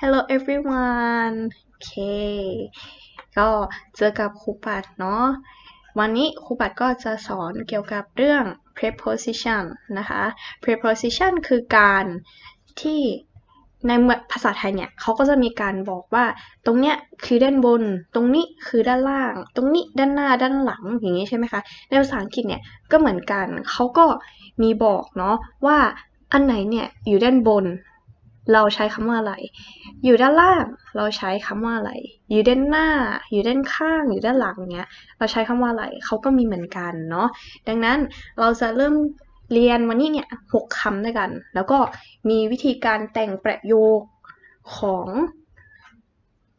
Hello everyone โอเค ก็เจอกับครูปัดเนาะ วันนี้ครูปัดก็จะสอนเกี่ยวกับเรื่อง preposition นะคะ preposition คือการที่ในภาษาไทยเนี่ยเขาก็จะมีการบอกว่าตรงเนี้ยคือด้านบน ตรงนี้คือด้านล่าง ตรงนี้ด้านหน้าด้านหลังอย่างนี้ใช่ไหมคะ ในภาษาอังกฤษเนี่ยก็เหมือนกันเขาก็มีบอกเนาะว่าอันไหนเนี่ยอยู่ด้านบน เราใช้คำว่าอะไร อยู่ด้านล่าง เราใช้คำว่าอะไร อยู่ด้านหน้า อยู่ด้านข้าง อยู่ด้านหลังเนี้ย เราใช้คำว่าอะไรเขาก็มีเหมือนกันเนาะ ดังนั้นเราจะเริ่มเรียนวันนี้เนี่ยหกคำด้วยกัน แล้วก็มีวิธีการแต่งประโยคของ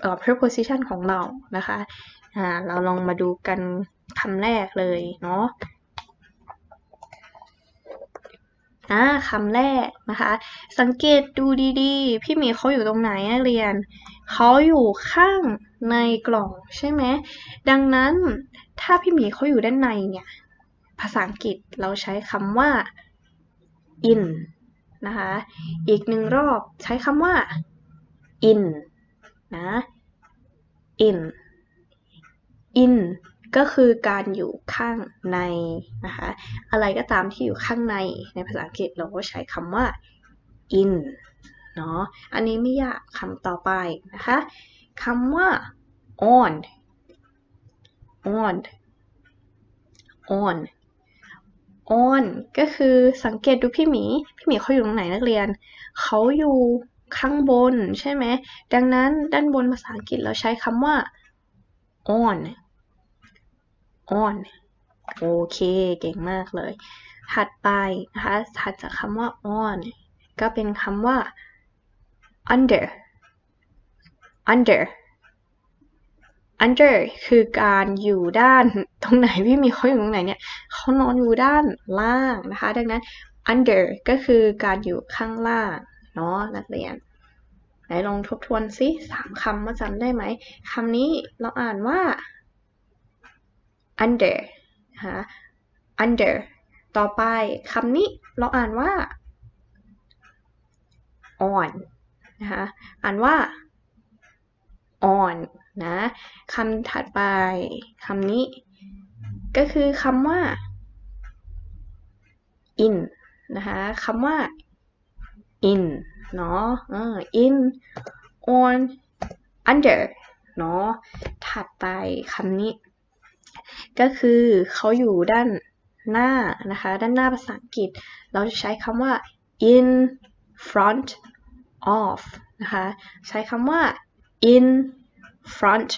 เอ่อ preposition ของเรานะคะ อ่า เราลองมาดูกันคำแรกเลยเนาะ อ่าคำแรกนะคะ สังเกตดูดีๆ พี่หมีเขาอยู่ตรงไหนนักเรียน เขาอยู่ข้างในกล่องใช่ไหม ดังนั้นถ้าพี่หมีเขาอยู่ด้านในเนี่ย ภาษาอังกฤษเราใช้คำว่า in นะคะ อีกหนึ่งรอบใช้คำว่า in นะ in in ก็คือการอยู่ข้างในนะคะ อะไรก็ตามที่อยู่ข้างในในภาษาอังกฤษเราก็ใช้คำว่า in เนาะ อันนี้ไม่ยากคำต่อไปนะคะคำว่า on on on on ก็คือสังเกตดูพี่หมี พี่หมีเขาอยู่ตรงไหนนักเรียน เขาอยู่ข้างบนใช่ไหม ดังนั้นด้านบนภาษาอังกฤษเราใช้คำว่า on on โอเค เก่งมากเลย ถัดไปนะคะถัดจากคำว่า on ก็เป็นคำว่า under under under คือการอยู่ด้านตรงไหนพี่มีเขาอยู่ตรงไหนเนี่ยเขานอนอยู่ด้านล่างนะคะ ดังนั้น under ก็คือการอยู่ข้างล่างเนาะนักเรียนไหนลองทบทวนซิสามคำมาจำได้ไหมคำนี้เราอ่านว่า under นะคะ under ต่อไปคำนี้เราอ่านว่า on นะคะอ่านว่า on นะคำถัดไปคำนี้ ก็คือคำว่า in นะคะคำว่า in เนาะ in on under เนาะถัดไปคำนี้ ก็คือเขาอยู่ด้านหน้านะคะ ด้านหน้าภาษาอังกฤษ เราจะใช้คำว่า in front of นะคะ ใช้คำว่า in front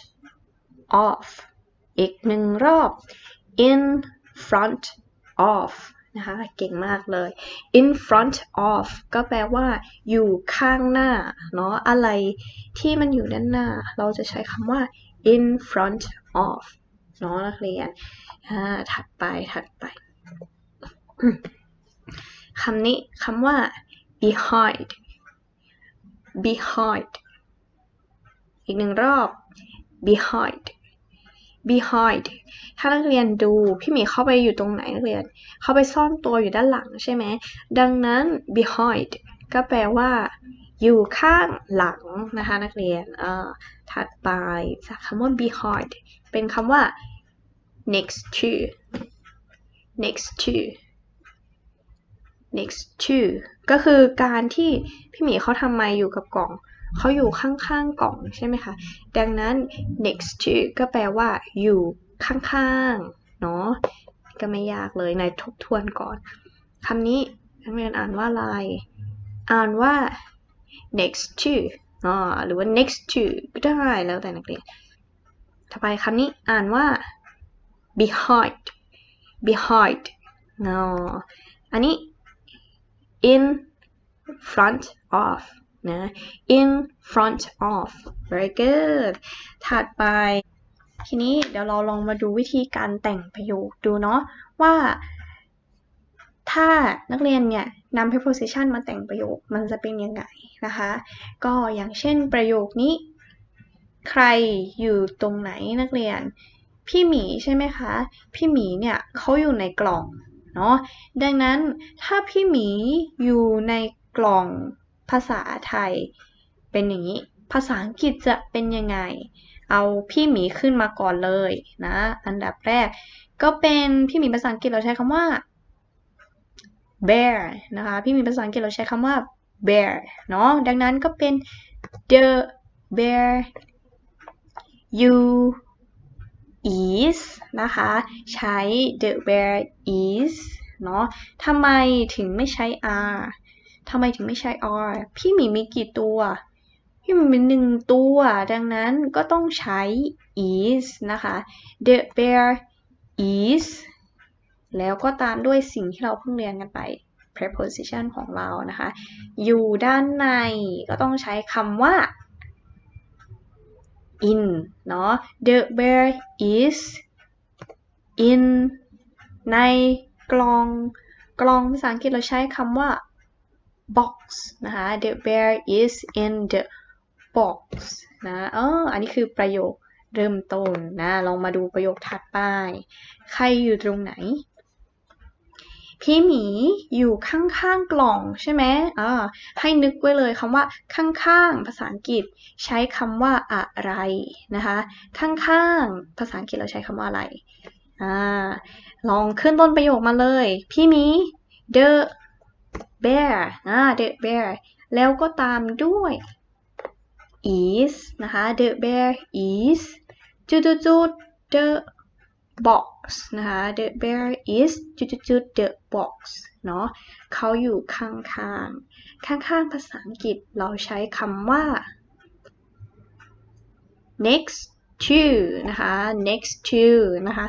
of อีกหนึ่งรอบ in front of นะคะ เก่งมากเลย in front of ก็แปลว่าอยู่ข้างหน้า เนาะ อะไรที่มันอยู่ด้านหน้า เราจะใช้คำว่า in front of เนาะนักเรียนถัดไปถัดไปคำนี้คำว่า behind behind อีกหนึ่งรอบ behind behind ถ้านักเรียนดูพี่หมีเข้าไปอยู่ตรงไหนนักเรียน เข้าไปซ่อนตัวอยู่ด้านหลังใช่ไหม ดังนั้น behind ก็แปลว่า อยู่ข้างหลังนะคะนักเรียน ถัดไปจากคำว่า behind เป็นคำว่า next to next to next to ก็คือการที่พี่หมีเขาทำไมอยู่กับกล่อง เขาอยู่ข้างๆกล่องใช่ไหมคะ ดังนั้น next to ก็แปลว่าอยู่ข้างๆ เนาะก็ไม่ยากเลยในทบทวนก่อนคำนี้นักเรียนอ่านว่าอะไรอ่านว่า next to อ๋อหรือว่า next to ก็ได้แล้วแต่นักเรียน ต่อไปคำนี้อ่านว่า behind behind เนาะอันนี้ in front of นะ in front of very good ถัดไป ทีนี้เดี๋ยวเราลองมาดูวิธีการแต่งประโยคดูเนาะว่าถ้านักเรียนเนี่ยนำ preposition มาแต่งประโยคมันจะเป็นยังไงนะคะ ก็อย่างเช่นประโยคนี้ ใครอยู่ตรงไหนนักเรียน พี่หมีใช่ไหมคะ พี่หมีเนี่ยเขาอยู่ในกล่องเนาะดังนั้นถ้าพี่หมีอยู่ในกล่องภาษาไทย เป็นอย่างนี้ ภาษาอังกฤษจะเป็นยังไง เอาพี่หมีขึ้นมาก่อนเลยนะอันดับแรก ก็เป็นพี่หมีภาษาอังกฤษเราใช้คำว่า bear นะคะพี่หมีภาษาอังกฤษเราใช้คำว่า bear เนาะดังนั้นก็เป็น the bear you is นะคะ ใช้ the bear is เนาะทำไมถึงไม่ใช้ are ทำไมถึงไม่ใช้ are พี่หมีมีกี่ตัว พี่หมีมีหนึ่งตัว ดังนั้นก็ต้องใช้ is นะคะ the bear is แล้วก็ตามด้วยสิ่งที่เราเพิ่งเรียนกันไป preposition ของเรานะคะ อยู่ด้านในก็ต้องใช้คำว่า in เนาะ the bear is in ในกล่องกล่องภาษาอังกฤษเราใช้คำว่า box นะคะ the bear is in the box นะเอออันนี้คือประโยคเริ่มต้นนะ ลองมาดูประโยคถัดไป ใครอยู่ตรงไหน พี่หมีอยู่ข้างๆกล่องใช่ไหมอ่าให้นึกไว้เลยคำว่าข้างๆภาษาอังกฤษ ใช้คำว่าอะไรนะคะข้างๆภาษาอังกฤษเราใช้คำว่าอะไรอ่าลองขึ้นต้นประโยคมาเลย พี่หมี the bear อ่า the bear แล้วก็ตามด้วย is นะคะ the bear is จุดจุด the box นะคะ the bear is จุดจุด the box เนาะเขาอยู่ข้างข้างข้างข้างภาษาอังกฤษเราใช้คำว่า next to นะคะ next to นะคะ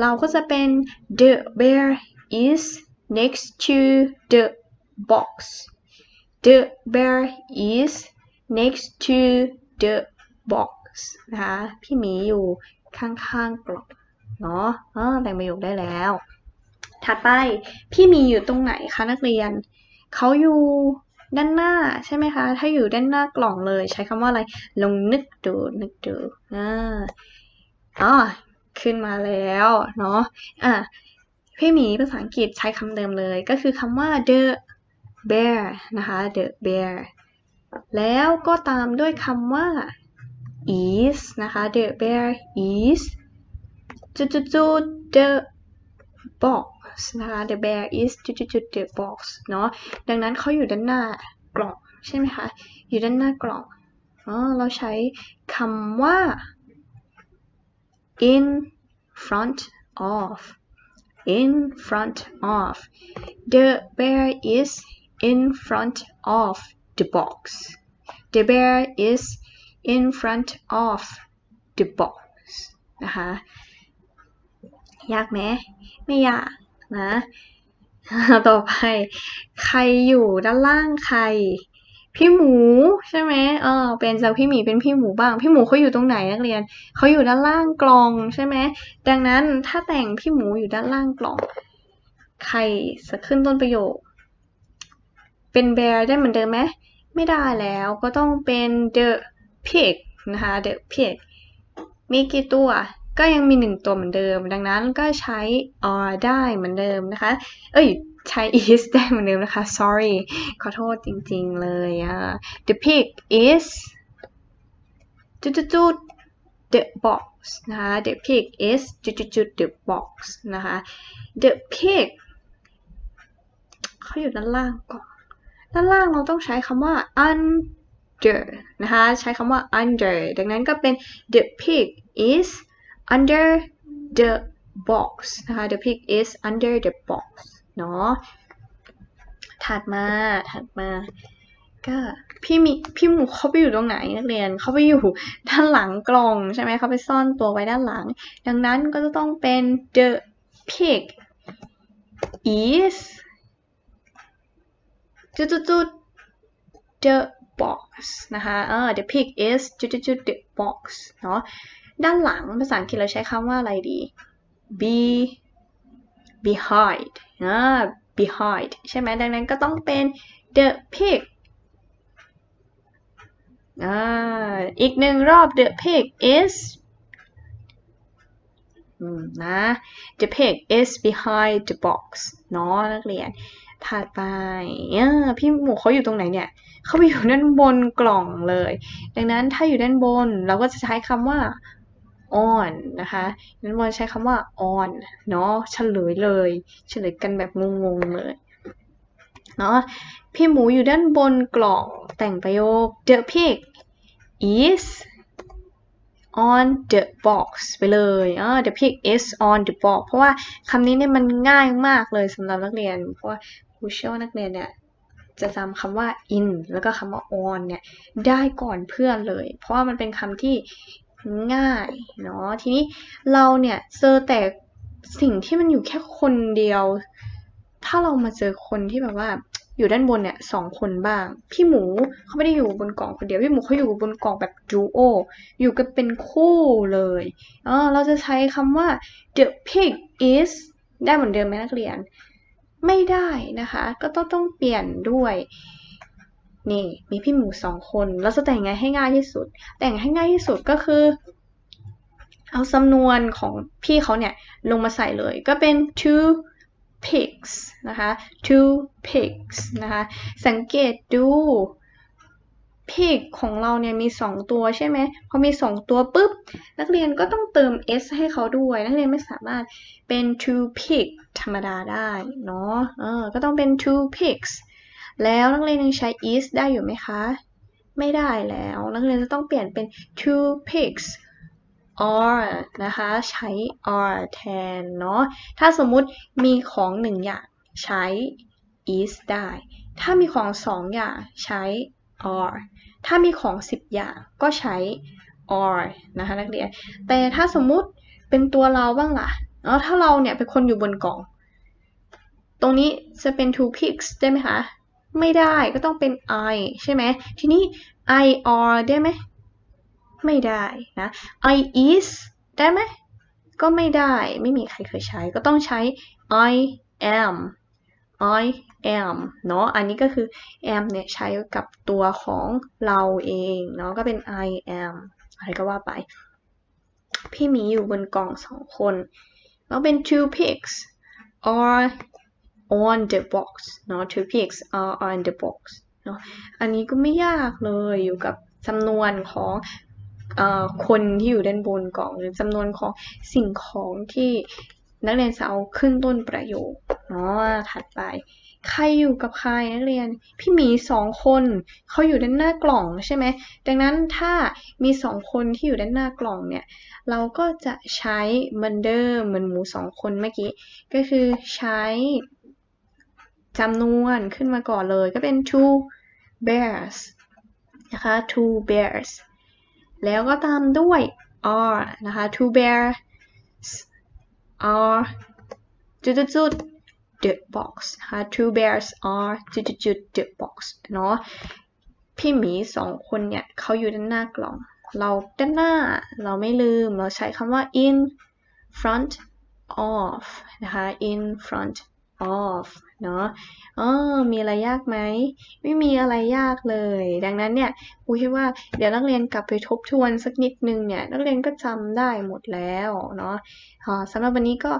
เราก็จะเป็น the bear is next to the box the bear is next to the box นะคะ พี่หมีอยู่ข้างๆกล่อง เนาะแต่งประโยคได้แล้ว ถัดไปพี่หมีอยู่ตรงไหนคะนักเรียนเขาอยู่ด้านหน้าใช่ไหมคะ ถ้าอยู่ด้านหน้ากล่องเลย ใช้คำว่าอะไร ลงนึกดูนึกดูอ่าอ๋อขึ้นมาแล้วเนาะอะพี่หมีภาษาอังกฤษใช้คำเดิมเลยก็คือคำว่า the bear นะคะ the bear แล้วก็ตามด้วยคำว่า is นะคะ the bear is จุดจุดจุด the box นะคะ the bear is จุดจุดจุด the box เนาะดังนั้นเขาอยู่ด้านหน้ากล่องใช่ไหมคะ อยู่ด้านหน้ากล่องเราใช้คำว่า in front of in front of the bear is in front of the box the bear is in front of the box นะคะ ยากไหมไม่ยากนะต่อไป ใครอยู่ด้านล่างใคร พี่หมูใช่ไหมเออเป็นจากพี่หมีเป็นพี่หมูบ้าง พี่หมูเขาอยู่ตรงไหนนักเรียนเขาอยู่ด้านล่างกล่องใช่ไหมดังนั้นถ้าแต่งพี่หมูอยู่ด้านล่างกล่อง ใครจะขึ้นต้นประโยค เป็น bear ได้เหมือนเดิมไหมไม่ได้แล้วก็ต้องเป็น the pig นะคะ the pig มีกี่ตัว ก็ยังมีหนึ่งตัวเหมือนเดิม ดังนั้นก็ใช้ are ได้เหมือนเดิมนะคะ เอ้ย ใช้ is ได้เหมือนเดิมนะคะ sorry ขอโทษจริงๆเลยอะ the pig is จุดจุด the box นะคะ the pig is จุดจุด the box นะคะ the pig เขาอยู่ด้านล่างก่อน ด้านล่างเราต้องใช้คำว่า under นะคะ ใช้คำว่า under ดังนั้นก็เป็น the pig is under the box นะคะ the pig is under the box เนาะถัดมาถัดมาก็พี่มีพี่หมูเขาไปอยู่ตรงไหนนักเรียนเขาไปอยู่ด้านหลังกล่องใช่ไหมเขาไปซ่อนตัวไว้ด้านหลัง ดังนั้นก็จะต้องเป็น the pig is จุดจุดจุด the box นะคะเออ the pig is จุดจุดจุด the box เนาะ ด้านหลังภาษาอังกฤษเราใช้คำว่าอะไรดี be behind อ่า behind ใช่ไหมดังนั้นก็ต้องเป็น the pig อ่าอีกหนึ่งรอบ the pig is นะ the pig is behind the box เนาะนักเรียนถัดไปพี่หมูเขาอยู่ตรงไหนเนี่ย เขาไปอยู่ด้านบนกล่องเลย ดังนั้นถ้าอยู่ด้านบนเราก็จะใช้คำว่า on นะคะด้านบนใช้คำว่า on เนาะเฉลยเลย เฉลยกันแบบงงๆเลยเนาะพี่หมูอยู่ด้านบนกล่องแต่งประโยค the pig is on the box ไปเลยอ่า the pig is on the box เพราะว่าคำนี้เนี่ยมันง่ายมากเลยสำหรับนักเรียน เพราะว่าครูเชื่อว่านักเรียนเนี่ยจะจำคำว่า in แล้วก็คำว่า on เนี่ยได้ก่อนเพื่อนเลย เพราะว่ามันเป็นคำที่ ง่ายเนาะทีนี้เราเนี่ยเจอแต่สิ่งที่มันอยู่แค่คนเดียว ถ้าเรามาเจอคนที่แบบว่าอยู่ด้านบนเนี่ยสองคนบ้าง พี่หมูเขาไม่ได้อยู่บนกล่องคนเดียว พี่หมูเขาอยู่บนกล่องแบบดูโออยู่กันเป็นคู่เลยเออเราจะใช้คำว่า the pig is ได้เหมือนเดิมไหมนักเรียน ไม่ได้นะคะ ก็ต้องต้องเปลี่ยนด้วย นี่มีพี่หมูสองคนเราจะแต่งไงให้ง่ายที่สุด แต่งให้ง่ายที่สุดก็คือ เอาสำนวนของพี่เขาเนี่ยลงมาใส่เลยก็เป็น two pigs นะคะ two pigs นะคะสังเกตดู pig ของเราเนี่ยมี 2 ตัวใช่ไหมพอมี 2 ตัวปุ๊บ นักเรียนก็ต้องเติม s ให้เขาด้วย นักเรียนไม่สามารถเป็น two pig ธรรมดาได้เนาะเออก็ต้องเป็น two pigs แล้วนักเรียนยังใช้ is ได้อยู่ไหมคะ ไม่ได้แล้ว นักเรียนจะต้องเปลี่ยนเป็น two pigs are นะคะ ใช้ are แทนเนาะ ถ้าสมมุติมีของหนึ่งอย่างใช้ is ได้ ถ้ามีของสองอย่างใช้ are ถ้ามีของสิบอย่างก็ใช้ are นะคะนักเรียน แต่ถ้าสมมุติเป็นตัวเราบ้างล่ะเนาะถ้าเราเนี่ยเป็นคนอยู่บนกล่อง ตรงนี้จะเป็น two pigs ได้ไหมคะ ไม่ได้ก็ต้องเป็น I ใช่ไหมทีนี้ I are ได้ไหมไม่ได้นะ I is ได้ไหมก็ไม่ได้ไม่มีใครเคยใช้ก็ต้องใช้ I am I am เนาะอันนี้ก็คือ am เนี่ยใช้กับตัวของเราเองเนาะก็เป็น I am อะไรก็ว่าไป พี่หมีอยู่บนกล่องสองคน แล้วเป็น two pigs are on the box เนาะ two pigs are on the box เนาะ อันนี้ก็ไม่ยากเลยอยู่กับจำนวนของคนที่อยู่ด้านบนกล่องหรือจำนวนของสิ่งของที่นักเรียนจะเอาขึ้นต้นประโยคเนาะถัดไป ใครอยู่กับใครนักเรียน พี่หมีสองคนเขาอยู่ด้านหน้ากล่องใช่ไหมดังนั้นถ้ามีสองคนที่อยู่ด้านหน้ากล่องเนี่ย เราก็จะใช้เหมือนเดิมเหมือนหมูสองคนเมื่อกี้ ก็คือใช้ จำนวนขึ้นมาก่อนเลยก็เป็น two bears นะคะ two bears แล้วก็ตามด้วย are นะคะ two bears are จุดจุด the box นะคะ two bears are จุดจุด the box เนาะพี่หมีสองคนเนี่ยเขาอยู่ด้านหน้ากล่อง เราด้านหน้าเราไม่ลืม เราใช้คำว่า in front of นะคะ in front of เนาะเออมีอะไรยากไหม ไม่มีอะไรยากเลย ดังนั้นเนี่ยครูคิดว่าเดี๋ยวนักเรียนกลับไปทบทวนสักนิดนึงเนี่ย นักเรียนก็จำได้หมดแล้วเนาะสำหรับวันนี้ก็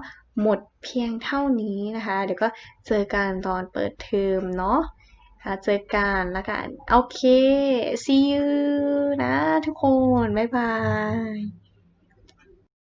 หมดเพียงเท่านี้นะคะ เดี๋ยวก็เจอกันตอนเปิดเทอมเนาะค่ะเจอกันแล้วกัน โอเค see you นะทุกคน บ๊ายบาย